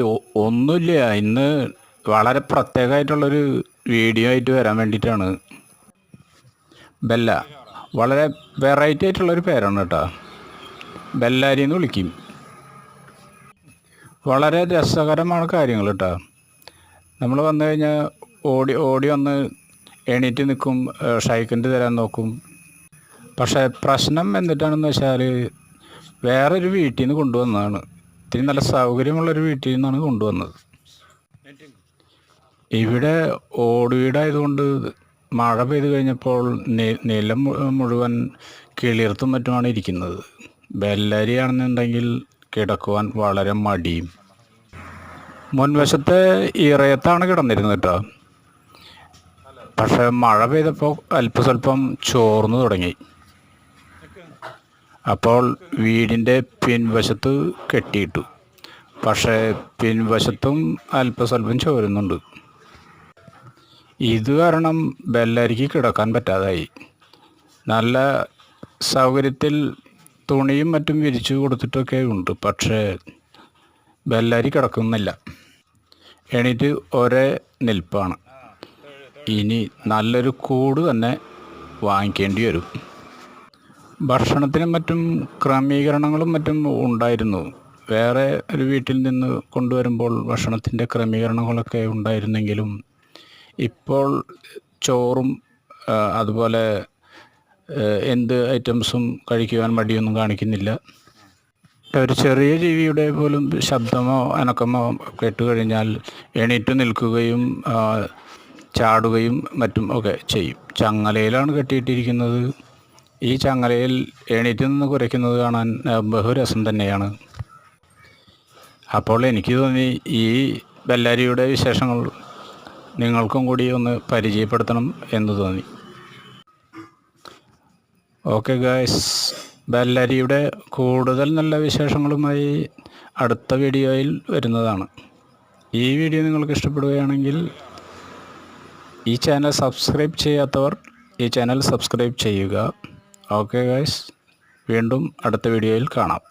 O- ഒന്നുമില്ല. ഇന്ന് വളരെ പ്രത്യേകമായിട്ടുള്ളൊരു വീഡിയോ ആയിട്ട് വരാൻ വേണ്ടിയിട്ടാണ്. ബെല്ല. വളരെ വെറൈറ്റി ആയിട്ടുള്ളൊരു പേരാണ് കേട്ടോ. ബെല്ലാരി എന്ന് വിളിക്കും. വളരെ രസകരമാണ് കാര്യങ്ങൾ കേട്ടോ. നമ്മൾ വന്നു കഴിഞ്ഞാൽ ഓടി ഓടി വന്ന് എണീറ്റ് നിൽക്കും ഷൈക്കിന്റെ തരാൻ നോക്കും. പക്ഷേ പ്രശ്നം എന്നിട്ടാണെന്ന് വെച്ചാൽ വേറൊരു വീട്ടിൽ നിന്ന് കൊണ്ടുവന്നതാണ്. ഇത്തിരി നല്ല സൗകര്യമുള്ളൊരു വീട്ടിൽ നിന്നാണ് കൊണ്ടുവന്നത്. ഇവിടെ ഓടുവീടായതുകൊണ്ട് മഴ പെയ്ത് കഴിഞ്ഞപ്പോൾ നിലം മുഴുവൻ കിളിർത്തും മറ്റുമാണ് ഇരിക്കുന്നത്. ബെല്ലരിയാണെന്നുണ്ടെങ്കിൽ കിടക്കുവാൻ വളരെ മടിയും. മുൻവശത്തെ ഇറയത്താണ് കിടന്നിരുന്നത് കേട്ടോ. പക്ഷെ മഴ പെയ്തപ്പോൾ അല്പസ്വല്പം ചോർന്നു തുടങ്ങി. അപ്പോൾ വീടിന്റെ പിൻവശത്ത് കെട്ടിയിട്ടു. പക്ഷേ പിൻവശത്തും അല്പസ്വല്പം ചോരുന്നുണ്ട്. ഇത് കാരണം ബെല്ലരിക്ക് കിടക്കാൻ പറ്റാതായി. നല്ല സൗകര്യത്തിൽ തുണിയും മറ്റും വിരിച്ചു കൊടുത്തിട്ടൊക്കെ ഉണ്ട്. പക്ഷേ ബെല്ലരി കിടക്കുന്നില്ല. എണീറ്റ് ഒരേ നിൽപ്പാണ്. ഇനി നല്ലൊരു കൂട് തന്നെ വാങ്ങിക്കേണ്ടി വരും. ഭക്ഷണത്തിനും മറ്റും ക്രമീകരണങ്ങളും മറ്റും ഉണ്ടായിരുന്നു. വേറെ ഒരു വീട്ടിൽ നിന്ന് കൊണ്ടുവരുമ്പോൾ ഭക്ഷണത്തിന്റെ ക്രമീകരണങ്ങളൊക്കെ ഉണ്ടായിരുന്നെങ്കിലും ഇപ്പോൾ ചോറും അതുപോലെ എന്ത് ഐറ്റംസും കഴിക്കുവാൻ മടിയൊന്നും കാണിക്കുന്നില്ല. ഒരു ചെറിയ ജീവിയുടെ പോലും ശബ്ദമോ അനക്കമോ കേട്ടു കഴിഞ്ഞാൽ എണീറ്റ് നിൽക്കുകയും ചാടുകയും മറ്റും ഒക്കെ ചെയ്യും. ചങ്ങലയിലാണ് കെട്ടിയിട്ടിരിക്കുന്നത്. ഈ ചങ്ങലയിൽ എണീറ്റ് നിന്ന് കുരയ്ക്കുന്നത് കാണാൻ ബഹുരസം തന്നെയാണ്. അപ്പോൾ എനിക്ക് തോന്നി ഈ ബെല്ലാരിയുടെ വിശേഷങ്ങൾ നിങ്ങൾക്കും കൂടി ഒന്ന് പരിചയപ്പെടുത്തണം എന്ന് തോന്നി. ഓക്കെ ഗായ്സ് ബെല്ലാരിയുടെ കൂടുതൽ നല്ല വിശേഷങ്ങളുമായി അടുത്ത വീഡിയോയിൽ വരുന്നതാണ്. ഈ വീഡിയോ നിങ്ങൾക്ക് ഇഷ്ടപ്പെടുകയാണെങ്കിൽ ഈ ചാനൽ സബ്സ്ക്രൈബ് ചെയ്യാത്തവർ ഈ ചാനൽ സബ്സ്ക്രൈബ് ചെയ്യുക. ഓക്കെ ഗൈസ് വീണ്ടും അടുത്ത വീഡിയോയിൽ കാണാം.